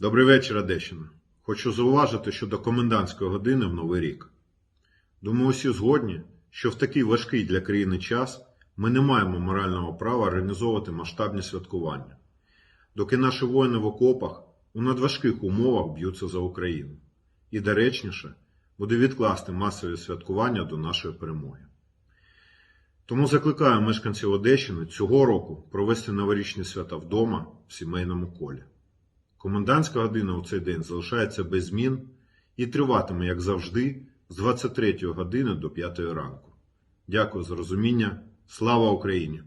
Добрий вечір, Одещина. Хочу зауважити щодо комендантської години в Новий рік. Думаю, усі згодні, що в такий важкий для країни час ми не маємо морального права організовувати масштабні святкування, доки наші воїни в окопах у надважких умовах б'ються за Україну. І доречніше буде відкласти масові святкування до нашої перемоги. Тому закликаю мешканців Одещини цього року провести новорічні свята вдома в сімейному колі. Комендантська година у цей день залишається без змін і триватиме, як завжди, з 23 години до 5 ранку. Дякую за розуміння. Слава Україні!